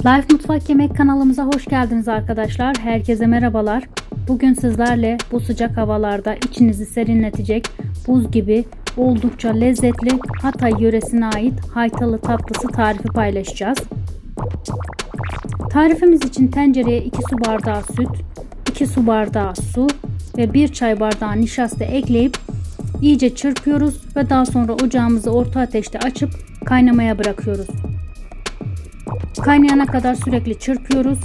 Life Mutfak Yemek kanalımıza hoş geldiniz arkadaşlar. Herkese merhabalar. Bugün sizlerle bu sıcak havalarda içinizi serinletecek buz gibi oldukça lezzetli Hatay yöresine ait haytalı tatlısı tarifi paylaşacağız. Tarifimiz için tencereye 2 su bardağı süt, 2 su bardağı su ve 1 çay bardağı nişasta ekleyip iyice çırpıyoruz ve daha sonra ocağımızı orta ateşte açıp kaynamaya bırakıyoruz. Kaynayana kadar sürekli çırpıyoruz.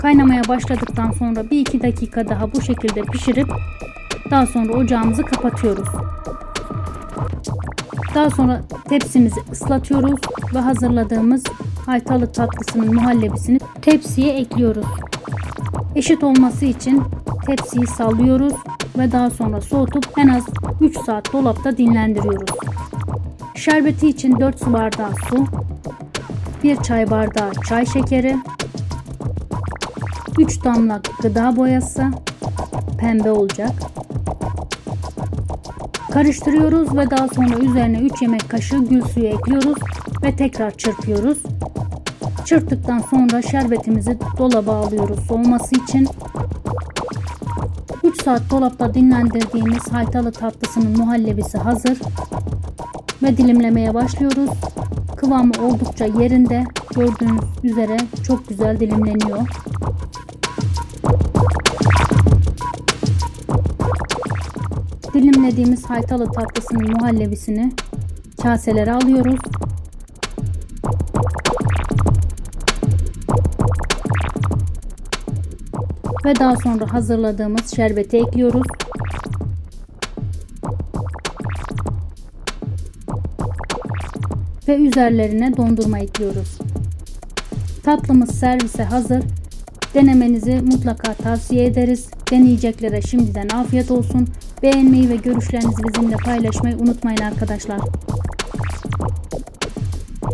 Kaynamaya başladıktan sonra 1-2 dakika daha bu şekilde pişirip daha sonra ocağımızı kapatıyoruz. Daha sonra tepsimizi ıslatıyoruz ve hazırladığımız haytalı tatlısının muhallebisini tepsiye ekliyoruz. Eşit olması için tepsiyi sallıyoruz ve daha sonra soğutup en az 3 saat dolapta dinlendiriyoruz. Şerbeti için 4 su bardağı su, 1 çay bardağı çay şekeri, 3 damla gıda boyası, pembe olacak. Karıştırıyoruz ve daha sonra üzerine 3 yemek kaşığı gül suyu ekliyoruz ve tekrar çırpıyoruz. Çırptıktan sonra şerbetimizi dolaba alıyoruz soğuması için. 3 saat dolapta dinlendirdiğimiz haytalı tatlısının muhallebisi hazır ve dilimlemeye başlıyoruz. Kıvamı oldukça yerinde. Gördüğünüz üzere çok güzel dilimleniyor. Dilimlediğimiz haytalı tatlısının muhallebisini kaselere alıyoruz. Ve daha sonra hazırladığımız şerbeti ekliyoruz. Ve üzerlerine dondurma ekliyoruz. Tatlımız servise hazır. Denemenizi mutlaka tavsiye ederiz. Deneyeceklere şimdiden afiyet olsun. Beğenmeyi ve görüşlerinizi bizimle paylaşmayı unutmayın arkadaşlar.